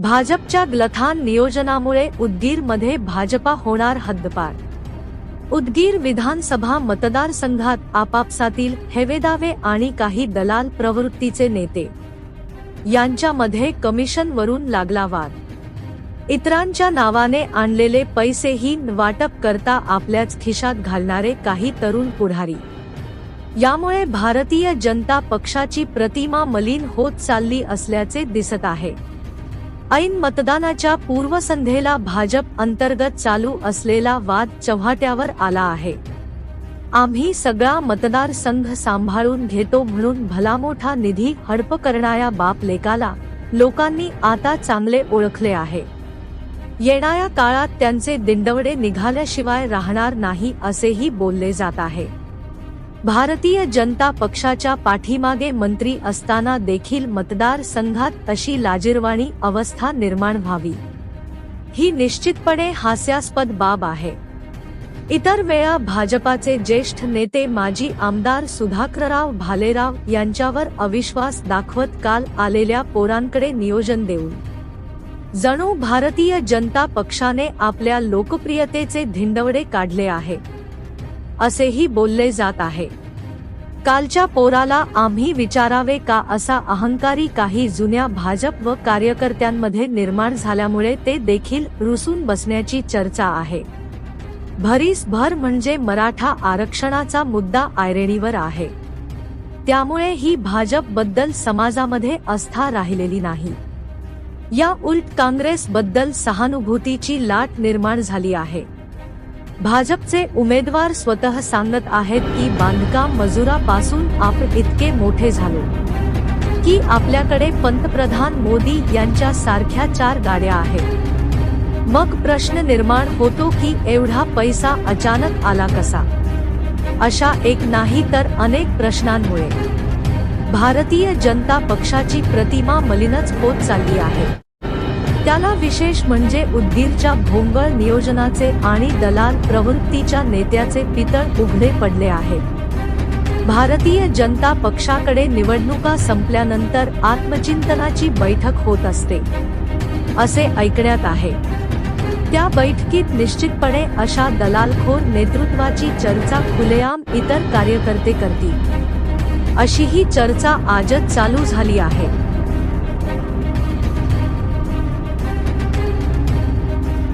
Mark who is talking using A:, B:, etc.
A: भाजपच्या ग्लथान नियोजनामुळे उदगीरमध्ये भाजपा होणार हद्दपार. उदगीर विधानसभा मतदारसंघात आपापसातील हेवेदावे आणि काही दलाल प्रवृत्तीचे नेते. यांच्यामध्ये कमिशन वरून लागला वाद इतरांच्या नावाने आणलेले पैसेही वाटप करता आपल्याच खिशात घालणारे काही तरुण पुढारी. यामुळे भारतीय जनता पक्षाची प्रतिमा मलिन होत चालली असल्याचे दिसत आहे. ऐन मतदानाच्या पूर्वसंध्येला भाजप अंतर्गत चालू असलेला वाद चव्हाट्यावर आला आहे. आम्ही सगळा मतदारसंघ सांभाळून घेतो म्हणून भलामोठा निधी हडप करणाऱ्या बाप लेकाला लोकांनी आता चांगले ओळखले आहे. येणाऱ्या काळात त्यांचे दिंडवडे निघाल्याशिवाय राहणार नाही असेही बोलले जात आहे. भारतीय जनता पक्षाच्या पाठीमागे मंत्री असताना देखील मतदार संघात अशी लाजिरवाणी अवस्था निर्माण व्हावी. ही निश्चितपणे हास्यास्पद बाब आहे. इतर वेळा भाजपाचे ज्येष्ठ नेते माजी आमदार सुधाकरराव भालेराव यांच्यावर अविश्वास दाखवत काल आलेल्या पोरांकडे नियोजन देऊन. जणू भारतीय जनता पक्षाने आपल्या लोकप्रियतेचे धिंडवडे काढले आहे असेही बोलले जात आहे. कालच्या पोराला आम्ही विचारावे का असा अहंकारी काही जुन्या भाजप व कार्यकर्त्यांमध्ये निर्माण झाल्यामुळे ते देखील रुसून बसण्याची चर्चा आहे. भरीस भर म्हणजे मराठा आरक्षणाचा मुद्दा आयरेणीवर आहे. त्यामुळे ही भाजपबद्दल समाजामध्ये आस्था राहिलेली नाही. या उलट काँग्रेस बद्दल सहानुभूतीची लाट निर्माण झाली आहे. भाजपचे उमेदवार स्वतः सांगत आहेत की बांधकाम मजुरापासून आपण इतके मोठे झालो. की आपल्याकडे पंतप्रधान मोदी यांच्या सारख्या चार गाड्या आहेत. मग प्रश्न निर्माण होतो की एवढा पैसा अचानक आला कसा? अशा एक नाही तर अनेक प्रश्नांमुळे. भारतीय जनता पक्षाची प्रतिमा मलिनच होत चालली आहे. त्याला विशेष म्हणजे उदगीरच्या भोंगळ नियोजनाचे आणि दलाल प्रवृत्तीच्या नेत्याचे पितळ उघडे पडले आहेत. भारतीय जनता पक्षाकडे निवडणुका संपल्यानंतर आत्मचिंतनाची बैठक होत असते असे ऐकण्यात आहे. त्या बैठकीत निश्चितपणे अशा दलालखोर नेतृत्वाची चर्चा खुलेआम इतर कार्यकर्ते करतील. अशी ही चर्चा आजच चालू झाली आहे.